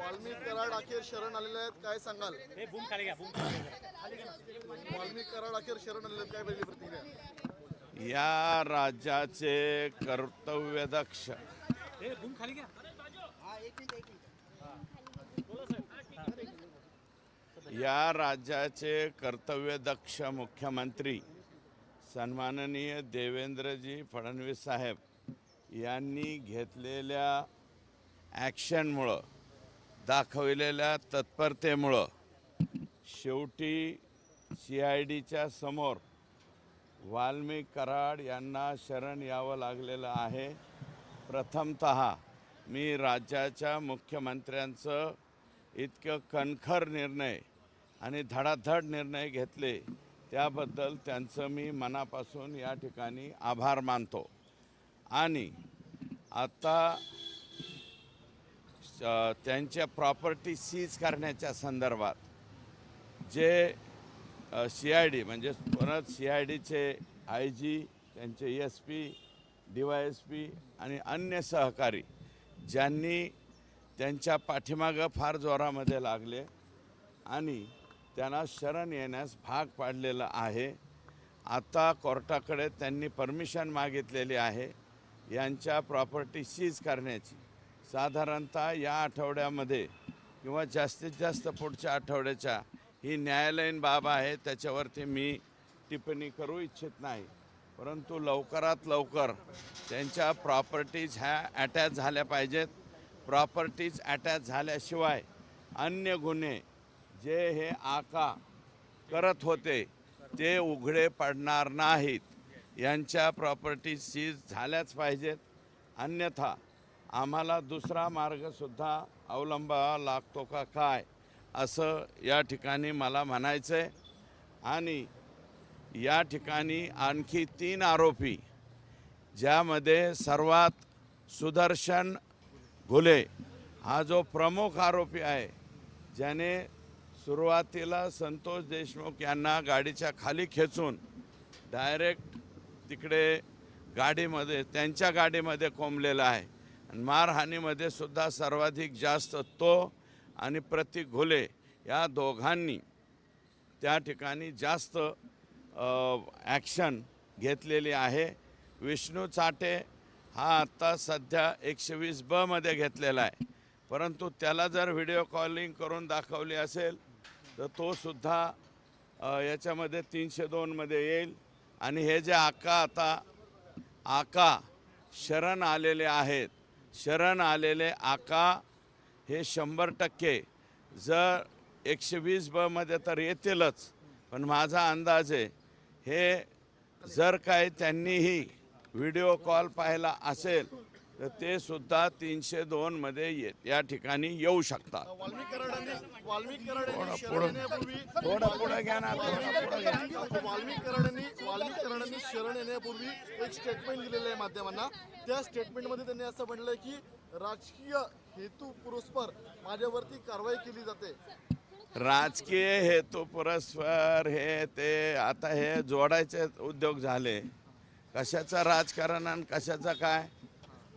वाल्मिक कराड अखेर शरण आलेले आहेत. काय सांगाल? हे बूम खाली घ्या बूम खाली घ्या. वाल्मिक कराड अखेर शरण आलेले आहेत. काय पहिली प्रतिक्रिया? या राज्याचे कर्तव्यदक्ष हे बूम खाली घ्या. या राज्याचे कर्तव्यदक्ष मुख्यमंत्री सन्माननीय देवेंद्रजी फडणवीस साहेब यांनी घेतलेल्या ॲक्शनमुळं दाखवलेल्या तत्परतेमुळं शेवटी सी आय डीच्या समोर वाल्मिक कराड यांना शरण यावं लागलेलं आहे. प्रथमत मी राज्याच्या मुख्यमंत्र्यांचं इतकं कणखर निर्णय आणि धडाधड निर्णय घेतले त्याबद्दल त्यांचं मी मनापासून या ठिकाणी आभार मानतो. आणि आता त्यांच्या प्रॉपर्टी सीज करण्याच्या संदर्भात जे सी आय डी म्हणजे परत सी आय डीचे आय जी त्यांचे S P D Y S P आणि अन्य सहकारी ज्यांनी त्यांच्या पाठीमागं फार जोरामध्ये लागले आणि त्यांना शरण येण्यास भाग पाडलेलं आहे. आता कोर्टाकडे त्यांनी परमिशन मागितलेली आहे यांच्या प्रॉपर्टी सीज करण्याची. साधारणतः या आठवड्यामध्ये किंवा जास्तीत जास्त पुढच्या आठवड्याच्या ही न्यायालयीन बाब आहे त्याच्यावरती मी टिप्पणी करू इच्छित नाही. परंतु लवकरात लवकर त्यांच्या प्रॉपर्टीज ह्या अटॅच झाल्या पाहिजेत. प्रॉपर्टीज अटॅच झाल्याशिवाय अन्य गुन्हे जे हे आका करत होते ते उघडे पडणार नाहीत. यांच्या प्रॉपर्टीज सीज झाल्याच पाहिजेत. अन्यथा आम्हाला दुसरा मार्गसुद्धा अवलंबावा लागतो का काय असं या ठिकाणी मला म्हणायचं आहे आणि या ठिकाणी आणखी तीन आरोपी ज्यामध्ये सर्वात सुदर्शन घुले हा जो प्रमुख आरोपी आहे ज्याने सुरुवातीला संतोष देशमुख यांना गाडीच्या खाली खेचून डायरेक्ट तिकडे गाडीमध्ये त्यांच्या गाडीमध्ये कोंबलेला आहे. मारहाणीमध्ये सुद्धा सर्वाधिक जास्त तो आणि प्रतीक घोले या दोघांनी त्या ठिकाणी जास्त ॲक्शन घेतलेली आहे. विष्णू चाटे हा आत्ता सध्या एकशे वीस बमध्ये घेतलेला आहे. परंतु त्याला जर व्हिडिओ कॉलिंग करून दाखवली असेल तर तो सुद्धा याच्यामध्ये तीनशे दोनमध्ये येईल. आणि हे जे आका आता आका शरण आलेले आहेत. शरण आलेले आका हे शंभर टक्के जर एकशे वीस बमध्ये तर येतीलच. पण माझा अंदाज आहे हे जर काय त्यांनीही व्हिडिओ कॉल पाहिला असेल तर ते सुद्धा तीनशे दोनमध्ये ये या ठिकाणी येऊ शकतात. थोडं पुढे घ्या ना शरण येण्यापूर्वी एक स्टेटमेंट दिलेलं आहे माध्यमांना. त्या स्टेटमेंटमध्ये त्यांनी असं म्हटलंय की राजकीय हेतू पुरस्पर माझ्यावरती कारवाई केली जाते. राजकीय हेतू परस्पर हे ते आता हे जोडायचे उद्योग झाले. कशाचं राजकारण आणि कशाचं काय?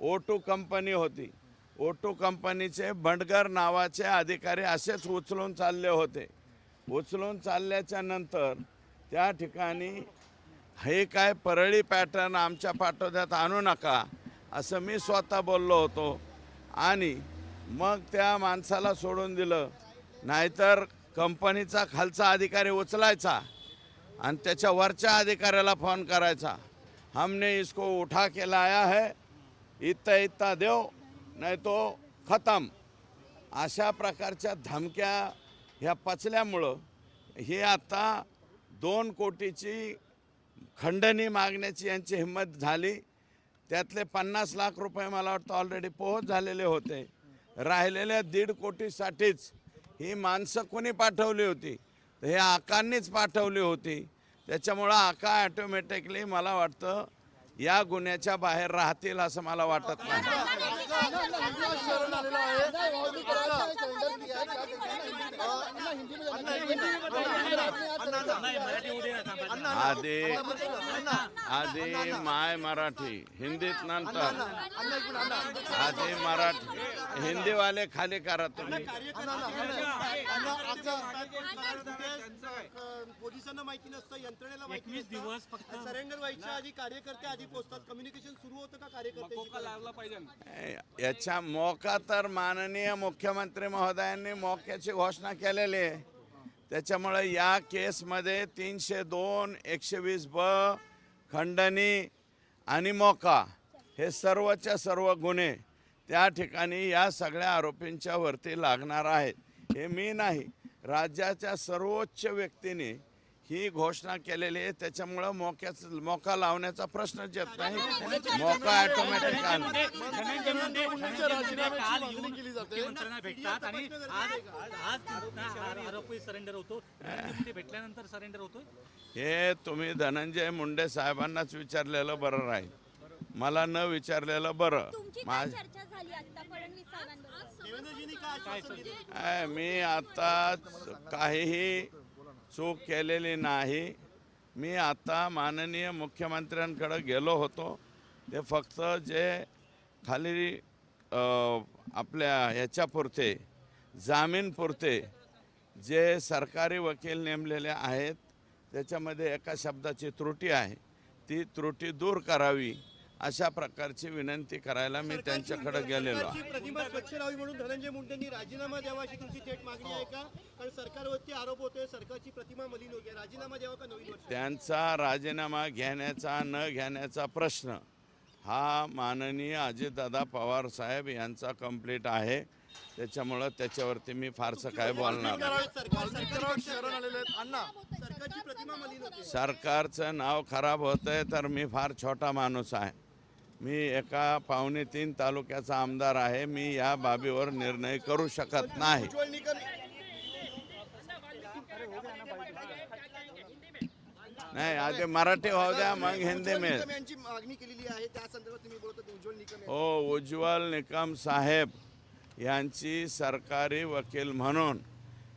ओटो कंपनी होती. ओटो कंपनीचे भंडगर नावाचे अधिकारी असेच उचलून चालले होते. उचलून चालल्याच्या नंतर त्या ठिकाणी हे काय परळी पॅटर्न आमच्या पाठोद्यात आणू नका असं मी स्वतः बोललो होतो. आणि मग त्या माणसाला सोडून दिलं. नाहीतर कंपनीचा खालचा अधिकारी उचलायचा आणि त्याच्या वरच्या अधिकाऱ्याला फोन करायचा. हमने इसको उठा के लाया है इतना इतना देव नाही तो खतम. अशा प्रकारच्या धमक्या ह्या पचल्यामुळं हे आता दोन कोटीची खंडणी मागण्याची यांची हिंमत झाली. त्यातले पन्नास लाख रुपये मला वाटतं ऑलरेडी पोहोच झालेले होते. राहिलेल्या दीड कोटीसाठीच ही माणसं कोणी पाठवली होती? तर हे आकांनीच पाठवली होती. त्याच्यामुळं आका ॲटोमॅटिकली मला वाटतं या गुन्ह्याच्या बाहेर राहतील असं मला वाटत नाही. हो, हो, हो. अण्णा शरण आलेला आहे नाही मराठी होऊ दे ना थांबा. आधी आधी माय मराठी हिंदीत नंतर आधी मराठी हिंदीवाले खाली करा तुम्ही पोलिसांना माहिती नसतं यंत्रणेला माहिती. दिवस फक्त सरेंडर व्हायच्या आधी कार्यकर्ते आधी पोहोचतात कम्युनिकेशन सुरू होतं का कार्यकर्ते याच्या मोका तर माननीय मुख्यमंत्री महोदयांनी मोक्याची घोषणा केलेली आहे त्याच्यामुळे या केसमध्ये तीनशे दोन एकशे वीस ब खंडणी आणि मोका हे सर्वच्या सर्व गुन्हे त्या ठिकाणी या सगळ्या आरोपींच्या वरती लागणार आहेत. हे मी नाही राज्याच्या सर्वोच्च व्यक्तीने ही घोषणा केलेली आहे त्याच्यामुळं मोक्याचं मोका लावण्याचा प्रश्नच येत नाही. मोका ऑटोमॅटिक हा आरोपी सरेंडर होतो. धनंजय मुंडे भेटल्यानंतर सरेंडर होतो हे तुम्ही धनंजय मुंडे साहेबांनाच विचारलेलं बरं राहील. मला न विचारलेलं बरं. माझ मी आता काहीही चूक केलेली नाही. मी आता माननीय मुख्यमंत्र्यांकडे गेलो होतो. ते फक्त जे खाली आपल्या ह्याच्यापुरते जामीनपुरते जे सरकारी वकील नेमलेले आहेत त्याच्यामध्ये एका शब्दाची त्रुटी आहे. ती त्रुटी दूर करावी. अशा प्रकारची विनंती करायला मी त्यांच्याकडे गेलेलो आहे. सरकारची प्रतिमा स्वच्छ राहावी म्हणून धनंजय मुंडेंनी राजीनामा द्यावा अशी तुमची थेट मागणी आहे का? कारण सरकारवरती आरोप होतोय सरकारची प्रतिमा मलिन होते राजीनामा द्यावा का नवीन वर्ष त्यांचा राजीनामा घेण्याचा न घेण्याचा प्रश्न हा माननीय अजितदादा पवार साहेब यांचा कंप्लीट आहे. त्याच्यामुळं त्याच्यावरती मी फारसं काय बोलणार नाही. सरकार वाल्मिक कराड शरण आलेले आहेत. अण्णा सरकारची प्रतिमा मलिन होते. सरकारचं नाव खराब होतंय तर मी फार छोटा माणूस आहे. मी एका पावणे तीन तालुक्याचा आमदार आहे. मी या बाबीवर निर्णय करू शकत नाही. नाही आधी मराठी होऊ द्या मग हिंदी मिळेल. हो उज्ज्वल निकम साहेब यांची सरकारी वकील म्हणून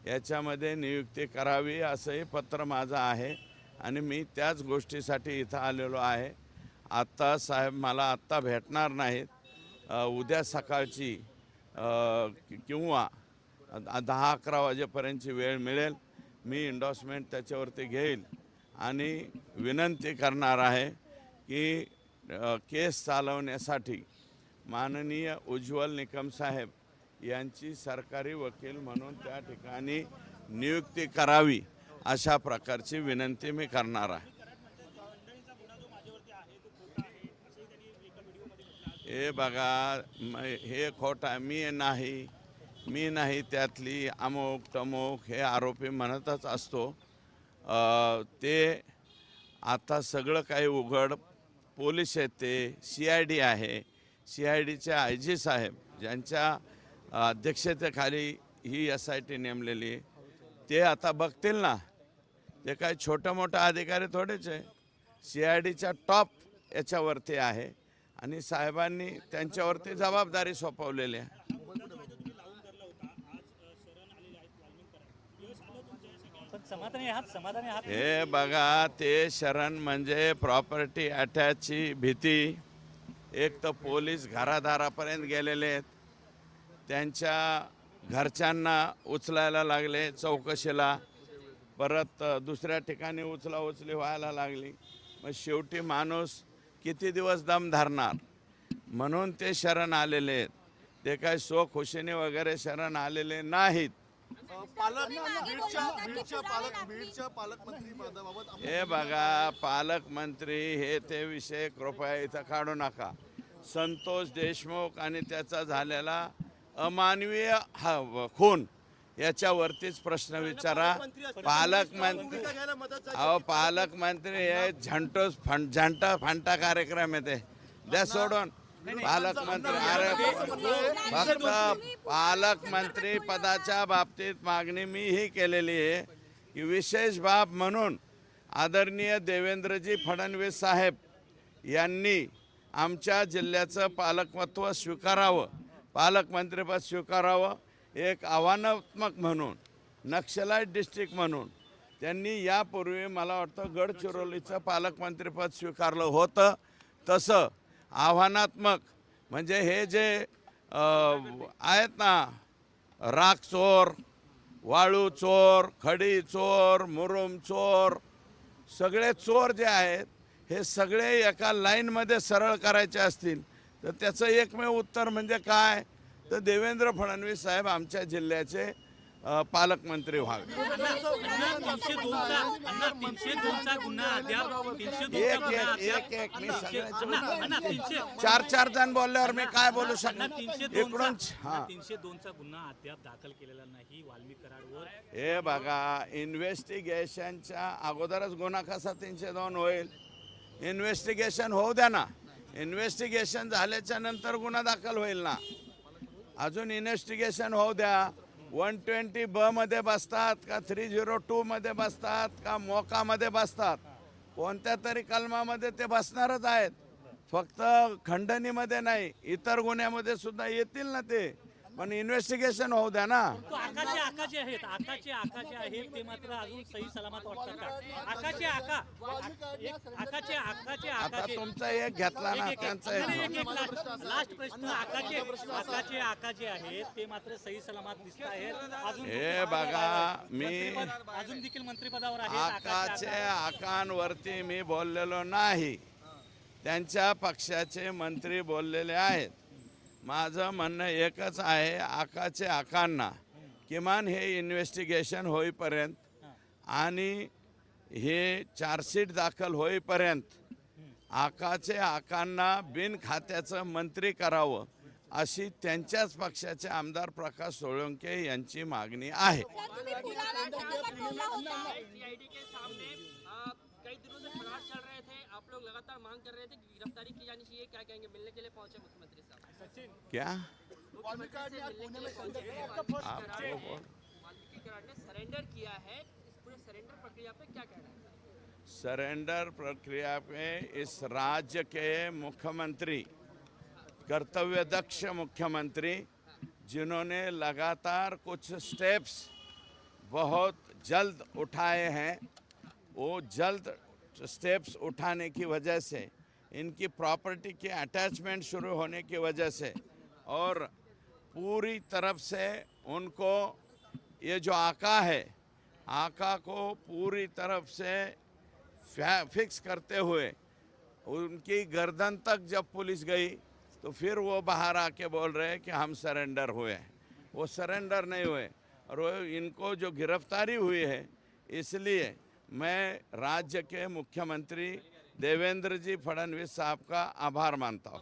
याच्यामध्ये नियुक्ती करावी असंही पत्र माझं आहे आणि मी त्याच गोष्टीसाठी इथं आलेलो आहे. आत्ता साहेब मला आत्ता भेटणार नाहीत. उद्या सकाळची किंवा दहा अकरा वाजेपर्यंतची वेळ मिळेल. मी इंडॉसमेंट त्याच्यावरती घेईल. आणि विनंती करणार आहे की केस चालवण्यासाठी माननीय उज्ज्वल निकम साहेब यांची सरकारी वकील म्हणून त्या ठिकाणी नियुक्ती करावी अशा प्रकारची विनंती मी करणार आहे. हे बघा म- हे खोट मी नाही. मी नाही त्यातली अमोक तमोक हे आरोपी म्हणतच असतो. ते आता सगळं काही उघड. पोलीस आहेत ते. सी आय डी आहे. सी आय डीचे आय जी साहेब ज्यांच्या अध्यक्षतेखाली ही एस आय टी नेमलेली आहे, ते आता बघतील ना. ते काय छोटं मोठं अधिकारी थोडेच आहे. सी आय डीच्या टॉप याच्यावरती आहे. आणि साहेबांनी त्यांच्यावरती जबाबदारी सोपवलेली आहे. हे बघा ते शरण म्हणजे प्रॉपर्टी अटॅचची भीती. एक तर पोलीस घरादारापर्यंत गेलेले आहेत. त्यांच्या घरच्यांना उचलायला लागले चौकशीला. परत दुसऱ्या ठिकाणी उचला उचली व्हायला लागली. मग शेवटी माणूस किती दिवस दम धरणार? म्हणून ते शरण आलेले आहेत. ते काय सो खुशीने वगैरे शरण आलेले नाहीत. हे बघा पालकमंत्री हे ते विषय कृपया इथं काढू नका. संतोष देशमुख आणि त्याचा झालेला अमानवीय हा खून. याच्यावरतीच प्रश्न विचारा. पालकमंत्री अहो पालकमंत्री हे झंटो फं झंटा फंटा कार्यक्रम आहे ते. द्या सोडून. पालकमंत्री अरे फक्त पालकमंत्री पदाच्या बाबतीत मागणी मी ही केलेली आहे की विशेष बाब म्हणून आदरणीय देवेंद्रजी फडणवीस साहेब यांनी आमच्या जिल्ह्याचं पालकत्व स्वीकारावं पालकमंत्रीपद स्वीकारावं. एक आव्हानात्मक म्हणून नक्षलाईट डिस्ट्रिक्ट म्हणून त्यांनी यापूर्वी मला वाटतं गडचिरोलीचं पालकमंत्रीपद स्वीकारलं होतं. तसं आव्हानात्मक म्हणजे हे जे आहेत ना राख चोर वाळू चोर खडी चोर मुरुम चोर सगळे चोर जे आहेत हे सगळे एका लाईनमध्ये सरळ करायचे असतील तर त्याचं एकमेव उत्तर म्हणजे काय? तर देवेंद्र फडणवीस साहेब आमच्या जिल्ह्याचे पालकमंत्री व्हावे. तीनशे एक एक एक एक मी तीनशे- चार चार जण बोलल्यावर मी काय बोलू शकणार? तीनशे इकडून हा. तीनशे दोनचा गुन्हा अद्याप दाखल केलेला नाही वाल्मिक कराडवर हे बघा इन्व्हेस्टिगेशनच्या अगोदरच गुन्हा कसा तीनशे दोन होईल. इन्व्हेस्टिगेशन होऊ द्या ना. इन्व्हेस्टिगेशन झाल्याच्यानंतर गुन्हा दाखल होईल ना. अजून इन्व्हेस्टिगेशन होऊ द्या. वन ट्वेंटी ब मध्ये बसतात का थ्री झिरो टू मध्ये बसतात का मोकामध्ये बसतात? कोणत्या तरी कलमामध्ये ते बसणारच आहेत. फक्त खंडणीमध्ये नाही इतर गुन्ह्यामध्ये सुद्धा येतील ना ते. पण इन्व्हेस्टिगेशन होऊ द्या ना. तो आकाचे आकाचे आहेत. आकाचे आकाचे आहेत ते मात्र अजून सही सलामत वाटतात का? आकाचे आका आकाचे आकाचे आता आकाचे तुमचा एक घेतला ना त्यांचा एक. लास्ट प्रश्न. आकाचे आकाचे आकाचे आहेत ते मात्र सही सलामत दिसत आहेत. अजून हे बघा मी अजून देखील मंत्रिपदावर आहेत. आकाचे आकांवरती मी बोललेलो नाही. त्यांच्या पक्षाचे मंत्री बोललेले आहेत. माझं म्हणणं एकच आहे आकाचे आकांना किमान हे इन्व्हेस्टिगेशन होईपर्यंत आणि हे चार्जशीट दाखल होईपर्यंत आकाचे आकांना बिन खात्याचं मंत्री करावं अशी त्यांच्याच पक्षाचे आमदार प्रकाश सोळंके यांची मागणी आहे. सीआईडी के सामने आ, कई दिनों से फरार चल रहे थे। आप लोग लगातार मांग कर रहे थे कि गिरफ्तारी की जानी चाहिए। क्या कहेंगे? मिलने के लिए पहुंचे मुख्यमंत्री साहब। क्या? मुख्यमंत्री से मिलने के लिए पहुंचे थे वाल्मीकि आप कराड वो ने- बोल- वाल्मीकि कराड ने सरेंडर किया है इस पूरे सरेंडर प्रक्रिया पे क्या कहना है सरेंडर प्रक्रिया में इस राज्य के मुख्यमंत्री कर्तव्यदक्ष मुख्यमंत्री जिन्होंने लगातार कुछ स्टेप्स बहुत जल्द उठाए हैं वो जल्द स्टेप्स उठाने की वजह से इनकी प्रॉपर्टी के अटैचमेंट शुरू होने की वजह से और पूरी तरफ़ से उनको ये जो आका है, आका को पूरी तरफ़ से फिक्स करते हुए उनकी गर्दन तक जब पुलिस गई तो फिर वो बाहर आके बोल रहे हैं कि हम सरेंडर हुए हैं। वो सरेंडर नहीं हुए और वो इनको जो गिरफ्तारी हुई है, इसलिए मैं राज्य के मुख्यमंत्री देवेंद्र जी फडणवीस साहब का आभार मानता हूँ।